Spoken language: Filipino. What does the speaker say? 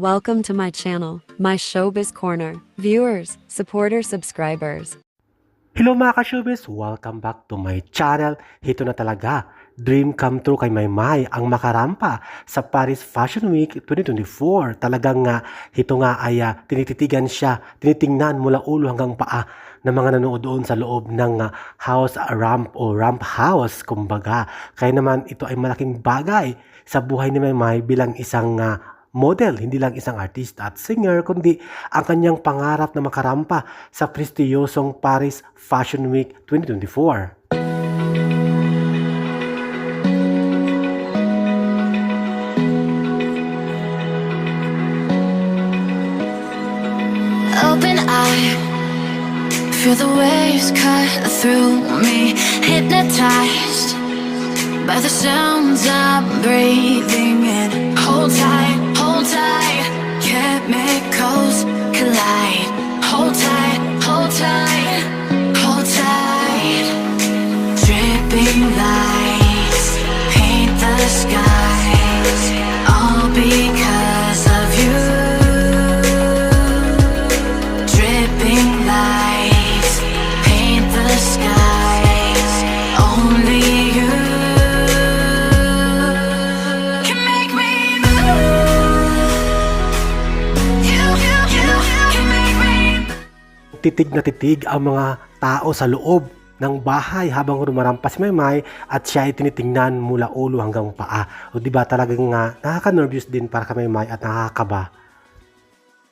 Welcome to my channel, my showbiz corner. Viewers, supporters, subscribers. Hello mga ka-showbiz! Welcome back to my channel. Ito na talaga, dream come true kay Maymay ang makarampa sa Paris Fashion Week 2024. Talagang nga, ito nga ay ah, tinititigan siya, tinitingnan mula ulo hanggang paa ng mga nanood doon sa loob ng ah, house ramp o ramp house, kumbaga. Kaya naman ito ay malaking bagay sa buhay ni Maymay bilang isang ah, model, hindi lang isang artista at singer, kundi ang kanyang pangarap na makarampa sa prestiyosong Paris Fashion Week 2024. Open eye, feel the waves cut through me. Hypnotized by the sounds I'm Titig na titig ang mga tao sa loob ng bahay habang rumarampas si Maymay at siya ay tinitingnan mula ulo hanggang paa. O di ba talagang nga nakaka-nervous din para kay Maymay at nakakaba